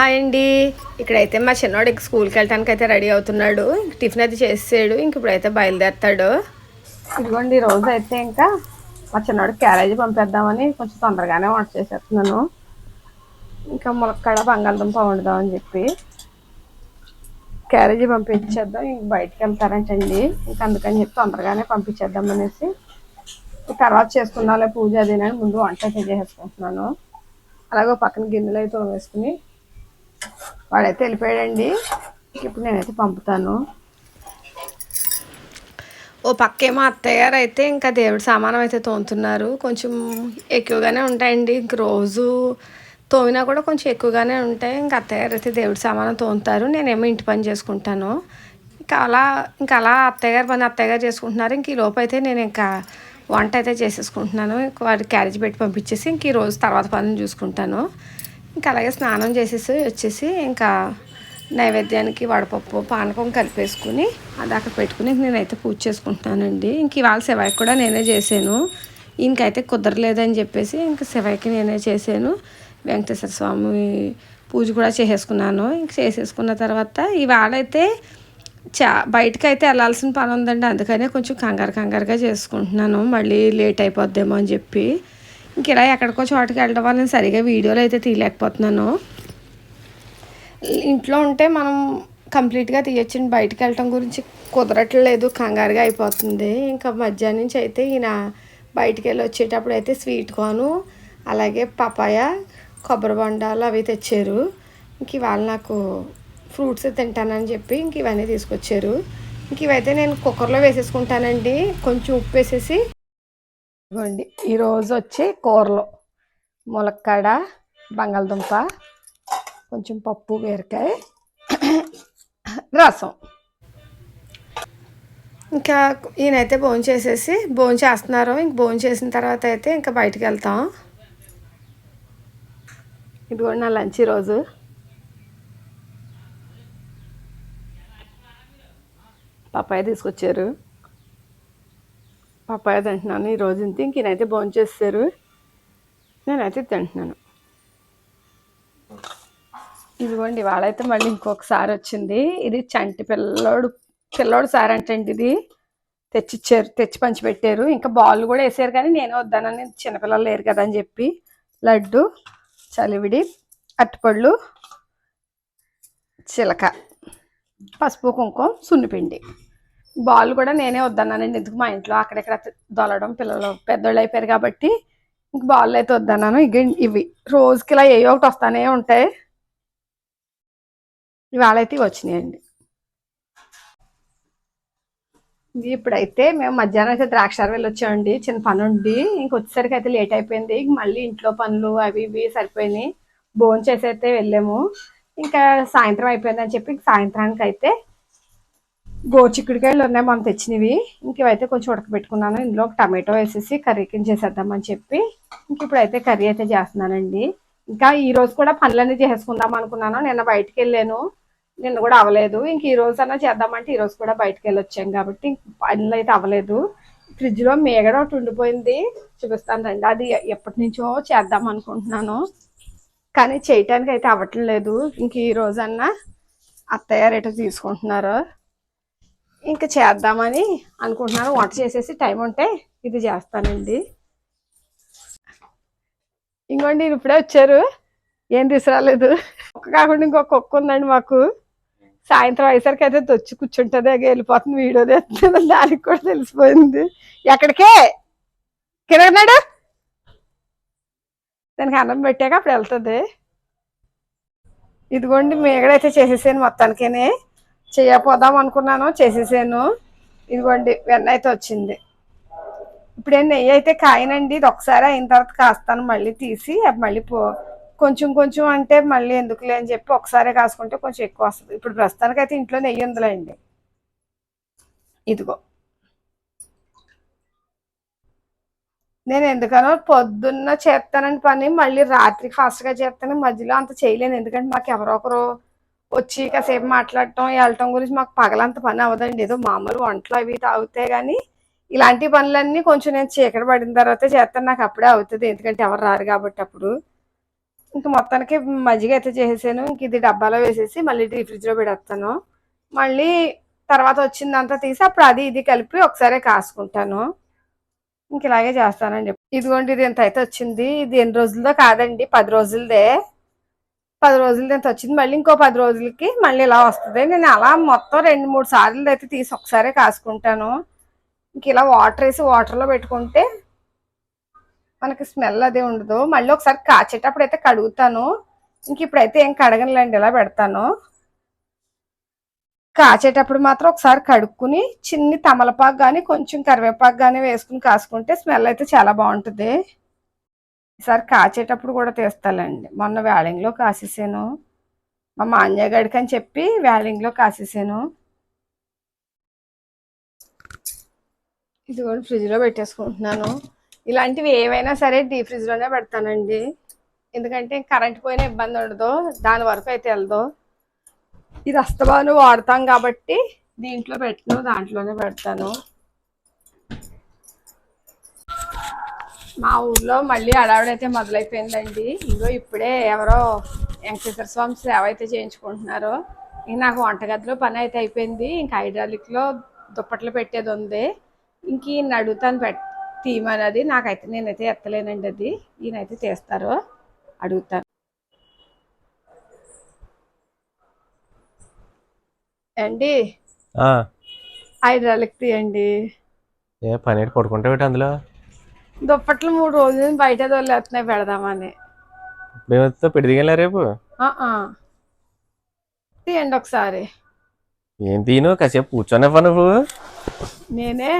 Hi అండి. ఇక్కడైతే మా చిన్నోడికి స్కూల్కి వెళ్ళటానికి అయితే రెడీ అవుతున్నాడు. ఇంక టిఫిన్ అయితే చేసాడు ఇంక ఇప్పుడైతే బయలుదేరుతాడు. ఇదిగోండి ఈ రోజు అయితే ఇంకా మా చిన్నోడికి క్యారేజీ పంపేద్దామని కొంచెం తొందరగానే వంట చేసేస్తున్నాను. ఇంకా ములక్కడ బంగాళదుంప వండుదామని చెప్పి క్యారేజీ పంపించేద్దాం. ఇంక బయటకు వెళ్తారంటండి ఇంకా అందుకని చెప్పి తొందరగానే పంపించేద్దాం అనేసి. తర్వాత చేసుకున్నాలే పూజ అదేనని ముందు వంట అయితే చేసేసుకుంటున్నాను. అలాగే పక్కన గిన్నెలు అయితే వేసుకుని వాడైతే వెళ్ళిపోయాడండి. ఇప్పుడు నేనైతే పంపుతాను. ఓ పక్కేమో అత్తయ్య గారు అయితే ఇంకా దేవుడి సామానం అయితే తోముతున్నారు. కొంచెం ఎక్కువగానే ఉంటాయండి. ఇంక రోజు తోమినా కూడా కొంచెం ఎక్కువగానే ఉంటాయి. ఇంకా అత్తయ్య గారు అయితే దేవుడి సామానం తోముతారు. నేనేమో ఇంటి పని చేసుకుంటాను. ఇంకా అలా ఇంకా అలా అత్తయ్య గారు పని అత్తయ్య గారు చేసుకుంటున్నారు. ఇంక ఈ లోపు అయితే నేను ఇంకా వంట అయితే చేసేసుకుంటున్నాను. వాడి క్యారేజ్ పెట్టి పంపించేసి ఇంక ఈ రోజు తర్వాత పనులు చూసుకుంటాను. ఇంకా అలాగే స్నానం చేసేసి వచ్చేసి ఇంకా నైవేద్యానికి వడపప్పు పానకం కలిపేసుకుని అది అక్కడ పెట్టుకుని నేనైతే పూజ చేసుకుంటున్నానండి. ఇంక ఇవాళ శివాయికి కూడా నేనే చేశాను. ఇంకైతే కుదరలేదని చెప్పేసి ఇంక శివాయికి నేనే చేశాను. వెంకటేశ్వర స్వామి పూజ కూడా చేసేసుకున్నాను. ఇంక చేసేసుకున్న తర్వాత ఇవాళ అయితే చా బయటకు అయితే వెళ్ళాల్సిన పని ఉందండి. అందుకనే కొంచెం కంగారు కంగారుగా చేసుకుంటున్నాను. మళ్ళీ లేట్ అయిపోద్దేమో అని చెప్పి. ఇంక ఇలా ఎక్కడికో చోటకి వెళ్ళడం వల్ల నేను సరిగా వీడియోలు అయితే తీయలేకపోతున్నాను. ఇంట్లో ఉంటే మనం కంప్లీట్గా తీయొచ్చు బయటకు వెళ్ళటం గురించి కుదరట్లేదు కంగారుగా అయిపోతుంది. ఇంకా మధ్యాహ్నం నుంచి అయితే ఈయన బయటికి వెళ్ళి వచ్చేటప్పుడు అయితే స్వీట్ కాను అలాగే పపాయ కొబ్బరి బొండాలు అవి తెచ్చారు. ఇంక ఇవాళ నాకు ఫ్రూట్స్ తింటానని చెప్పి ఇంక ఇవన్నీ తీసుకొచ్చారు. ఇంక ఇవైతే నేను కుక్కర్లో వేసేసుకుంటానండి. కొంచెం ఉప్పు వేసేసి ఇదిగోండి ఈరోజు వచ్చి కూరలో. ములక్కాడ బంగాళదుంప కొంచెం పప్పు బీరకాయ రసం. ఇంకా ఈయనైతే భోజనం చేసేసి భోజనం చేస్తున్నారు. ఇంక భోజనం చేసిన తర్వాత అయితే ఇంకా బయటికి వెళ్తాం. ఇదిగోండి నా లంచ్ ఈరోజు. పప్పాయ తీసుకొచ్చారు. పప్పాయ తింటున్నాను ఈరోజు ఇంత. ఇంక ఈయనైతే భోజనం చేస్తారు. నేనైతే తింటున్నాను. ఇదిగోండి వాళ్ళైతే మళ్ళీ ఇంకొకసారి వచ్చింది. ఇది చంటి పిల్లోడు పిల్లోడు సార్ అంటండి ఇది? తెచ్చిచ్చారు తెచ్చి పంచిపెట్టారు. ఇంకా బాల్ కూడా వేసారు కానీ నేను వద్దానని చిన్నపిల్లలు లేరు కదా అని చెప్పి. లడ్డు చలివిడి అట్టుపళ్ళు చిలక పసుపు కుంకుమ సున్నిపిండి. బాల్ కూడా నేనే వద్దన్నానండి. ఎందుకు మా ఇంట్లో అక్కడెక్కడ దొలడం పిల్లలు పెద్దోళ్ళు అయిపోయారు కాబట్టి ఇంక బాల్ అయితే వద్దన్నాను. ఇక ఇవి రోజుకి ఇలా ఏ ఒకటి వస్తానే ఉంటాయి. ఇవాళ అయితే వచ్చినాయండి. ఇది ఇప్పుడైతే మేము మధ్యాహ్నం అయితే ద్రాక్షారం వెళ్ళొచ్చామండి. చిన్న పని ఉండి ఇంక వచ్చేసరికి అయితే లేట్ అయిపోయింది. ఇంక మళ్ళీ ఇంట్లో పనులు అవి ఇవి సరిపోయినాయి. భోంచేసి చేసి అయితే వెళ్ళాము. ఇంకా సాయంత్రం అయిపోయిందని చెప్పి ఇంక సాయంత్రానికి అయితే గోచిక్కుడికాయలు ఉన్నాయి మనం తెచ్చినవి. ఇంక ఇవైతే కొంచెం ఉడకబెట్టుకున్నాను. ఇందులో ఒక టమాటో వేసేసి కర్రీ కింద చేసేద్దామని చెప్పి ఇంక ఇప్పుడైతే కర్రీ అయితే చేస్తున్నానండి. ఇంకా ఈ రోజు కూడా పనులన్నీ చేసుకుందాం అనుకున్నాను. నిన్న బయటికి వెళ్ళాను. నిన్న కూడా అవ్వలేదు. ఇంక ఈ రోజు అన్నా చేద్దామంటే ఈ రోజు కూడా బయటికి వెళ్ళొచ్చాం కాబట్టి ఇంక పనులు అయితే అవ్వలేదు. ఫ్రిడ్జ్లో మేగడ ఒకటి ఉండిపోయింది. చూపిస్తాను రండి. అది ఎప్పటి నుంచో చేద్దాం అనుకుంటున్నాను. కానీ చేయటానికి అయితే అవ్వట్లేదు. ఇంక ఈ రోజన్నా అత్తయ్య రేటు తీసుకుంటున్నారు. ఇంకా చేద్దామని అనుకుంటున్నాను. వంట చేసేసి టైం ఉంటే ఇది చేస్తానండి. ఇంకోండి ఇప్పుడే వచ్చారు. ఏం తీసుకురాలేదు కుక్క కాకుండా ఇంకొక కుక్క ఉందండి మాకు. సాయంత్రం అయ్యేసరికి అయితే తొచ్చి కూర్చుంటుంది వెళ్ళిపోతుంది వీడియో తెస్తుంది దానికి కూడా తెలిసిపోయింది. ఎక్కడికే? కిరణాడు దానికి అన్నం పెట్టాక అప్పుడు వెళ్తుంది. ఇదిగోండి మేగడైతే చేసేసాను మొత్తానికేనే. చేయకపోదాం అనుకున్నాను చేసేసాను. ఇదిగోండి వెన్న అయితే వచ్చింది. ఇప్పుడు ఏం నెయ్యి అయితే కాయనండి ఇది ఒకసారి అయిన తర్వాత కాస్తాను మళ్ళీ తీసి మళ్ళీ పో కొంచెం కొంచెం అంటే మళ్ళీ ఎందుకులే అని చెప్పి ఒకసారి కాసుకుంటే కొంచెం ఎక్కువ వస్తుంది. ఇప్పుడు ప్రస్తుతానికి అయితే ఇంట్లో నెయ్యి ఉందిలేండి. ఇదిగో. నేను ఎందుకనో పొద్దున్న చేస్తానని పని మళ్ళీ రాత్రి ఫాస్ట్గా చేస్తాను మధ్యలో అంత చేయలేను. ఎందుకంటే మాకు ఎవరో ఒకరు వచ్చి కాసేపు మాట్లాడటం వెళ్ళటం గురించి మాకు పగలంత పని అవ్వదండి. ఏదో మామూలు వంటలు అవి తాగితే కానీ ఇలాంటి పనులన్నీ కొంచెం నేను చీకటి పడిన తర్వాత చేస్తాను. నాకు అప్పుడే అవుతుంది. ఎందుకంటే ఎవరు రారు కాబట్టి అప్పుడు. ఇంక మొత్తానికి మజ్జిగ అయితే చేసేసాను. ఇంక ఇది డబ్బాలో వేసేసి మళ్ళీ డీ ఫ్రిడ్జ్లో పెడతాను. మళ్ళీ తర్వాత వచ్చిందంతా తీసి అప్పుడు అది ఇది కలిపి ఒకసారి కాసుకుంటాను. ఇంక ఇలాగే చేస్తానండి. ఇదిగోండి ఇది ఎంత అయితే వచ్చింది? ఇది ఎన్ని రోజులదో కాదండి. పది రోజులదే. పది రోజులది ఎంత వచ్చింది. మళ్ళీ ఇంకో పది రోజులకి మళ్ళీ ఇలా వస్తుంది. నేను అలా మొత్తం రెండు మూడు సార్లు అయితే తీసి ఒకసారి కాసుకుంటాను. ఇంక ఇలా వాటర్ వేసి వాటర్లో పెట్టుకుంటే మనకి స్మెల్ అదే ఉండదు. మళ్ళీ ఒకసారి కాచేటప్పుడు అయితే కడుగుతాను. ఇంక ఇప్పుడైతే ఏం కడగనులేండి ఇలా పెడతాను. కాచేటప్పుడు మాత్రం ఒకసారి కడుక్కుని చిన్ని తమలపాకు కానీ కొంచెం కరివేపాకు కానీ వేసుకుని కాసుకుంటే స్మెల్ అయితే చాలా బాగుంటుంది. ఈసారి కాచేటప్పుడు కూడా తీస్తాలండి. మొన్న వ్యాలింగ్లో కాసేసాను. మా మాన్యగాడికి అని చెప్పి వ్యాలింగ్లో కాసేసాను. ఇది కూడా ఫ్రిడ్జ్లో పెట్టేసుకుంటున్నాను. ఇలాంటివి ఏవైనా సరే డీ ఫ్రిడ్జ్లోనే పెడతానండి. ఎందుకంటే కరెంట్ పోయిన ఇబ్బంది ఉండదు. దాని వరకు అయితే వెళ్ళదు ఇది అస్తమాను వాడతాం కాబట్టి దీంట్లో పెట్టను దాంట్లోనే పెడతాను. మా ఊర్లో మళ్ళీ అడావిడైతే మొదలైపోయిందండి. ఇంకో ఇప్పుడే ఎవరో వెంకటేశ్వర స్వామి సేవ అయితే చేయించుకుంటున్నారు. ఇంక నాకు వంటగదిలో పని అయితే అయిపోయింది. ఇంక హైడ్రాలిక్లో దుప్పట్లు పెట్టేది ఉంది. ఇంక ఈయన అడుగుతాను పెట్ తీయమన్నది నాకైతే నేనైతే ఎత్తలేనండి అది. ఈయనైతే తీస్తారు. అడుగుతాను. అండి? హైడ్రాలిక్ తీయండి. ఏ పని ఏంటి? పడుకుంటావు అందులో. దుప్పట్లు మూడు రోజులు బయట వదిలేస్తున్నాయి పెడదామని. దిగలే రేపు. తీయండి ఒకసారి. ఏం తీను కాసేపు కూర్చొని నువ్వు. నేనే?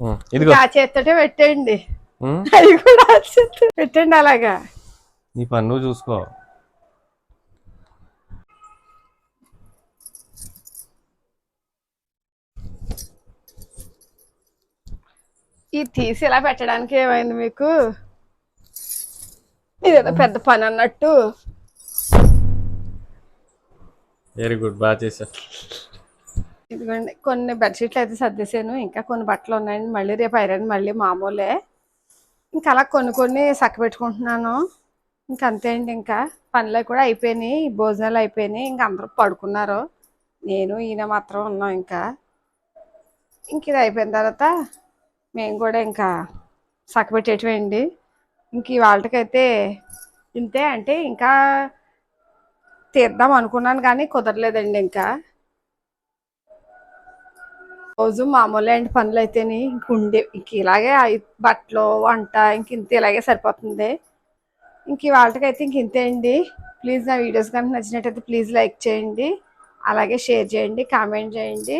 ఉం, ఇదిగో. ఆ చేత్తోటే పెట్టేయండి. అవి కూడా ఆ చేత్తో పెట్టండి అలాగా. నీ పని నువ్వు చూసుకో. ఈ తీసి ఇలా పెట్టడానికి ఏమైంది మీకు? ఇదేదో పెద్ద పని అన్నట్టు. వెరీ గుడ్ బాగా చేసా ఇదిగోండి కొన్ని బెడ్షీట్లు అయితే సర్దేశాను. ఇంకా కొన్ని బట్టలు ఉన్నాయండి. మళ్ళీ రేపు ఐరన్ మళ్ళీ మామూలే. ఇంకా అలా కొన్ని కొన్ని సక్క పెట్టుకుంటున్నాను. ఇంకా అంతే అండి ఇంకా. పనులు కూడా అయిపోయినాయి. భోజనాలు అయిపోయినాయి. ఇంకా అందరూ పడుకున్నారు. నేను ఈయన మాత్రం ఉన్నాం ఇంకా. ఇంక ఇది అయిపోయిన తర్వాత మేము కూడా ఇంకా సక్కబెట్టేటివండి ఇంక ఈ వాళ్ళకైతే ఇంతే అంటే ఇంకా తీద్దాం అనుకున్నాను కానీ కుదరలేదండి ఇంకా. రోజు మామూలు అండి పనులు అయితేని ఇంక ఉండే ఇంక ఇలాగే అయి- బట్టలు వంట ఇంక ఇంత ఇలాగే సరిపోతుంది. ఇంక వాళ్ళకైతే ఇంక ఇంతే అండి. ప్లీజ్ నా వీడియోస్ కనుక నచ్చినట్టయితే ప్లీజ్ లైక్ చేయండి. అలాగే షేర్ చేయండి కామెంట్ చేయండి.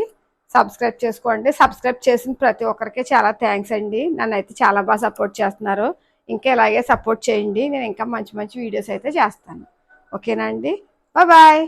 సబ్స్క్రైబ్ చేసుకోండి. సబ్స్క్రైబ్ చేసిన ప్రతి ఒక్కరికి చాలా థ్యాంక్స్ అండి. నన్ను అయితే చాలా బాగా సపోర్ట్ చేస్తున్నారు. ఇంకా ఇలాగే సపోర్ట్ చేయండి. నేను ఇంకా మంచి మంచి వీడియోస్ అయితే చేస్తాను. ఓకేనా అండి? బాయ్.